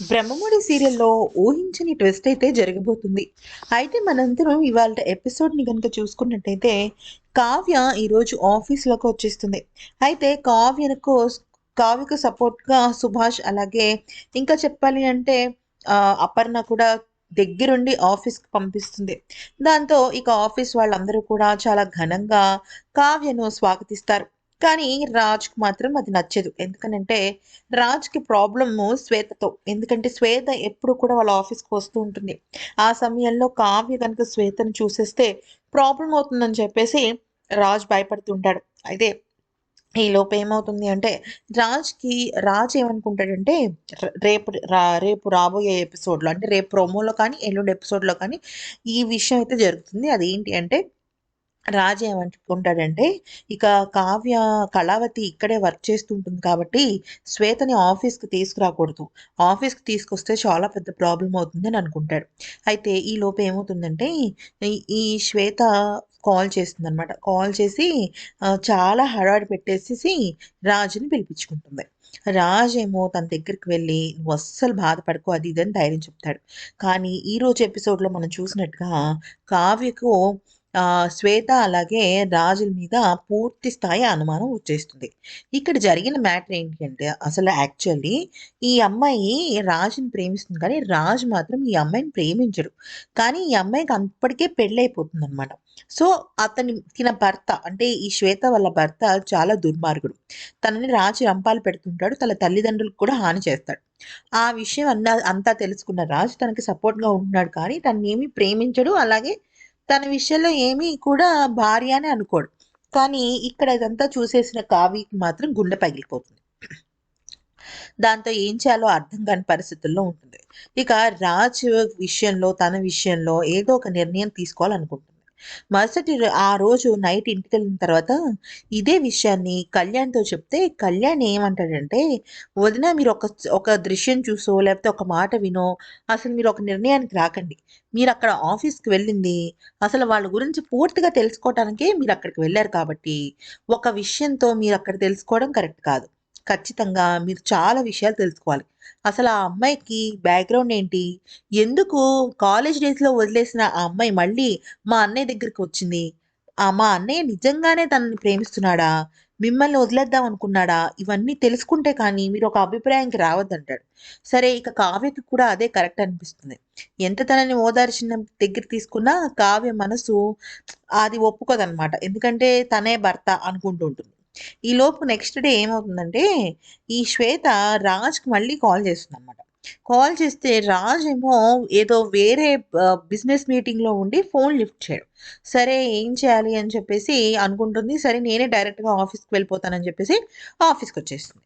బ్రహ్మముడి సీరియల్లో ఊహించని ట్విస్ట్ అయితే జరగబోతుంది అయితే మనందరం ఇవాళ ఎపిసోడ్ని కనుక చూసుకున్నట్టయితే కావ్య ఈరోజు ఆఫీస్లోకి వచ్చేస్తుంది. అయితే కావ్యకు కావ్యకు సపోర్ట్గా సుభాష్ అలాగే ఇంకా చెప్పాలి అంటే అపర్ణ కూడా దగ్గరుండి ఆఫీస్కి పంపిస్తుంది. దాంతో ఇక ఆఫీస్ వాళ్ళందరూ కూడా చాలా ఘనంగా కావ్యను స్వాగతిస్తారు. కానీ రాజ్కి మాత్రం అది నచ్చదు. ఎందుకనంటే రాజ్కి ప్రాబ్లము శ్వేతతో. ఎందుకంటే శ్వేత ఎప్పుడు కూడా వాళ్ళ ఆఫీస్కి వస్తూ ఉంటుంది. ఆ సమయంలో కావ్య కనుక శ్వేతను చూసేస్తే ప్రాబ్లం అవుతుందని చెప్పేసి రాజ్ భయపడుతుంటాడు అయితే ఈ లోపు ఏమవుతుంది అంటే రాజ్కి రాజ్ ఏమనుకుంటాడంటే రేపు రా రేపు రాబోయే ఎపిసోడ్లో అంటే రేపు ప్రోమోలో కానీ ఎల్లుండి ఎపిసోడ్లో కానీ ఈ విషయం అయితే జరుగుతుంది. అదేంటి అంటే రాజు ఏమనుకుంటాడంటే ఇక కావ్య కళావతి ఇక్కడే వర్క్ చేస్తుంటుంది కాబట్టి శ్వేతని ఆఫీస్కి తీసుకురాకూడదు. ఆఫీస్కి తీసుకొస్తే చాలా పెద్ద ప్రాబ్లం అవుతుంది అని అనుకుంటాడు. అయితే ఈ లోపు ఏమవుతుందంటే ఈ- శ్వేత కాల్ చేస్తుంది అనమాట కాల్ చేసి చాలా హడావిడి పెట్టేసేసి రాజుని పిలిపించుకుంటుంది. రాజేమో తన దగ్గరికి వెళ్ళి నువ్వు అస్సలు బాధపడకు అది ఇది అని ధైర్యం చెప్తాడు. కానీ ఈ రోజు ఎపిసోడ్లో మనం చూసినట్టుగా కావ్యకు శ్వేత అలాగే రాజుల మీద పూర్తి స్థాయి అనుమానం వచ్చేస్తుంది. ఇక్కడ జరిగిన మ్యాటర్ ఏంటంటే అసలు యాక్చువల్లీ ఈ అమ్మాయి రాజుని ప్రేమిస్తుంది కానీ రాజు మాత్రం ఈ అమ్మాయిని ప్రేమించడు. కానీ ఈ అమ్మాయికి అప్పటికే పెళ్ళైపోతుంది అనమాట సో అతని తిన భర్త అంటే ఈ శ్వేత వాళ్ళ భర్త చాలా దుర్మార్గుడు. తనని రాజు రంపాలు పెడుతుంటాడు తన తల్లిదండ్రులకు కూడా హాని చేస్తాడు. ఆ విషయం అన్న అంతా తెలుసుకున్న రాజు తనకి సపోర్ట్గా ఉంటున్నాడు కానీ తనని ఏమీ ప్రేమించడు అలాగే తన విషయంలో ఏమీ కూడా భార్య అని అనుకోడు. కానీ ఇక్కడ ఇదంతా చూసేసిన కావ్యకి మాత్రం గుండె పగిలిపోతుంది. దాంతో ఏం చేయాలో అర్థం కాని పరిస్థితుల్లో ఉంటుంది. ఇక రాజ్ విషయంలో తన విషయంలో ఏదో ఒక నిర్ణయం తీసుకోవాలనుకుంటుంది. మరుసటి ఆ రోజు నైట్ ఇంటికి వెళ్ళిన తర్వాత ఇదే విషయాన్ని కళ్యాణ్తో చెప్తే కళ్యాణ్ ఏమంటాడంటే వదిన మీరు ఒక ఒక దృశ్యం చూసో లేకపోతే ఒక మాట వినో అసలు మీరు ఒక నిర్ణయానికి రాకండి. మీరు అక్కడ ఆఫీస్కి వెళ్ళింది అసలు వాళ్ళ గురించి పూర్తిగా తెలుసుకోవటానికే మీరు అక్కడికి వెళ్ళారు కాబట్టి ఒక విషయంతో మీరు అక్కడ తెలుసుకోవడం కరెక్ట్ కాదు. ఖచ్చితంగా మీరు చాలా విషయాలు తెలుసుకోవాలి. అసలు ఆ అమ్మాయికి బ్యాక్గ్రౌండ్ ఏంటి? ఎందుకు కాలేజ్ డేస్లో వదిలేసిన ఆ అమ్మాయి మళ్ళీ మా అన్నయ్య దగ్గరికి వచ్చింది? ఆ మా అన్నయ్య నిజంగానే తనని ప్రేమిస్తున్నాడా? మిమ్మల్ని వదిలేద్దాం అనుకున్నాడా? ఇవన్నీ తెలుసుకుంటే కానీ మీరు ఒక అభిప్రాయానికి రావద్దంటాడు. సరే ఇక కావ్యకి కూడా అదే కరెక్ట్ అనిపిస్తుంది. ఎంత తనని ఓదార్చిన దగ్గర తీసుకున్నా కావ్య మనసు అది ఒప్పుకోదన్నమాట. ఎందుకంటే తనే భర్త అనుకుంటూ ఉంటుంది. ఈ లోపు నెక్స్ట్ డే ఏమవుతుందంటే ఈ శ్వేత రాజ్కి మళ్ళీ కాల్ చేస్తుంది అనమాట కాల్ చేస్తే రాజ్ ఏమో ఏదో వేరే బిజినెస్ మీటింగ్లో ఉండి ఫోన్ లిఫ్ట్ చేయడు. సరే ఏం చేయాలి అని చెప్పేసి అనుకుంటుంది. సరే నేనే డైరెక్ట్గా ఆఫీస్కి వెళ్ళిపోతానని చెప్పేసి ఆఫీస్కి వచ్చేస్తుంది.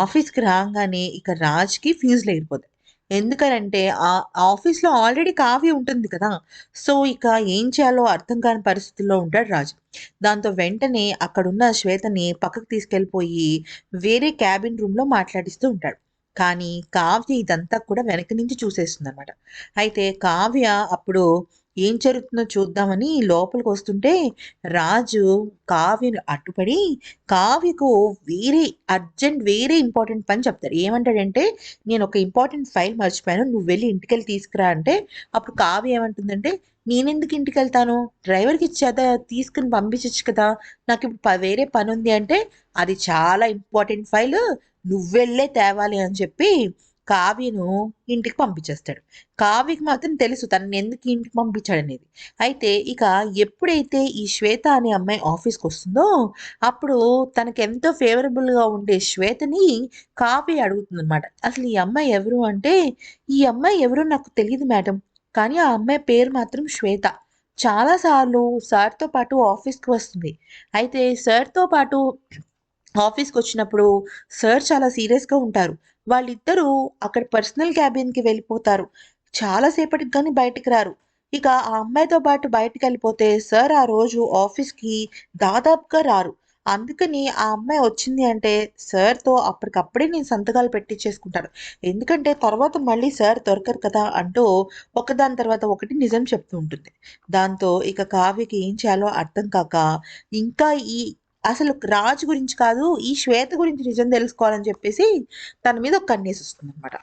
ఆఫీస్కి రాగానే ఇక రాజ్కి ఫీజులు ఎగిరిపోతాయి ఎందుకనంటే ఆ ఆఫీస్లో ఆల్రెడీ కావ్య ఉంటుంది కదా. సో ఇక ఏం చేయాలో అర్థం కాని పరిస్థితుల్లో ఉంటాడు రాజు. దాంతో వెంటనే అక్కడున్న శ్వేతని పక్కకు తీసుకెళ్ళిపోయి వేరే క్యాబిన్ రూమ్లో మాట్లాడిస్తూ ఉంటాడు. కానీ కావ్య ఇదంతా కూడా వెనక నుంచి చూసేస్తుంది అనమాట అయితే కావ్య అప్పుడు ఏం జరుగుతుందో చూద్దామని లోపలికి వస్తుంటే రాజు కావ్యను అడ్డుపడి కావ్యకు వేరే అర్జెంట్ వేరే ఇంపార్టెంట్ పని చెప్తారు ఏమంటాడంటే నేను ఒక ఇంపార్టెంట్ ఫైల్ మర్చిపోయాను నువ్వు వెళ్ళి ఇంటికి వెళ్ళి తీసుకురా అంటే అప్పుడు కావ్య ఏమంటుందంటే నేనెందుకు ఇంటికి వెళ్తాను డ్రైవర్కి ఇచ్చేదా? తీసుకుని పంపించచ్చు కదా. నాకు ఇప్పుడు ప- వేరే పని ఉంది అంటే అది చాలా ఇంపార్టెంట్ ఫైల్ నువ్వెళ్ళే తేవాలి అని చెప్పి కావ్యను ఇంటికి పంపించేస్తాడు. కావ్యకి మాత్రం తెలుసు తనని ఎందుకు ఇంటికి పంపించాడనేది అయితే ఇక ఎప్పుడైతే ఈ శ్వేత అనే అమ్మాయి ఆఫీస్కి వస్తుందో అప్పుడు తనకు ఎంతో ఫేవరబుల్గా ఉండే శ్వేతని కావ్య అడుగుతుంది అనమాట అసలు ఈ అమ్మాయి ఎవరు అంటే ఈ అమ్మాయి ఎవరో నాకు తెలియదు మేడం కానీ ఆ అమ్మాయి పేరు మాత్రం శ్వేత. చాలాసార్లు సార్తో పాటు ఆఫీస్కి వస్తుంది. అయితే సార్తో పాటు ఆఫీస్కి వచ్చినప్పుడు సార్ చాలా సీరియస్గా ఉంటారు. వాళ్ళిద్దరూ అక్కడ పర్సనల్ క్యాబిన్కి వెళ్ళిపోతారు. చాలాసేపటికి కానీ బయటికి రారు. ఇక ఆ అమ్మాయితో పాటు బయటికి వెళ్ళిపోతే సార్ ఆ రోజు ఆఫీస్కి దాదాపుగా రారు. అందుకని ఆ అమ్మాయి వచ్చింది అంటే సార్తో అప్పటికప్పుడే నేను సంతకాలు పెట్టించేసుకుంటాను ఎందుకంటే తర్వాత మళ్ళీ సార్ దొరకరు కదా అంటూ ఒకదాని తర్వాత ఒకటి నిజం చెప్తూ ఉంటుంది. దాంతో ఇక కావ్యకి ఏం చేయాలో అర్థం కాక ఇంకా ఈ అసలు రాజు గురించి కాదు ఈ శ్వేత గురించి నిజం తెలుసుకోవాలని చెప్పేసి తన మీద ఒక కన్నేసి వస్తుంది అనమాట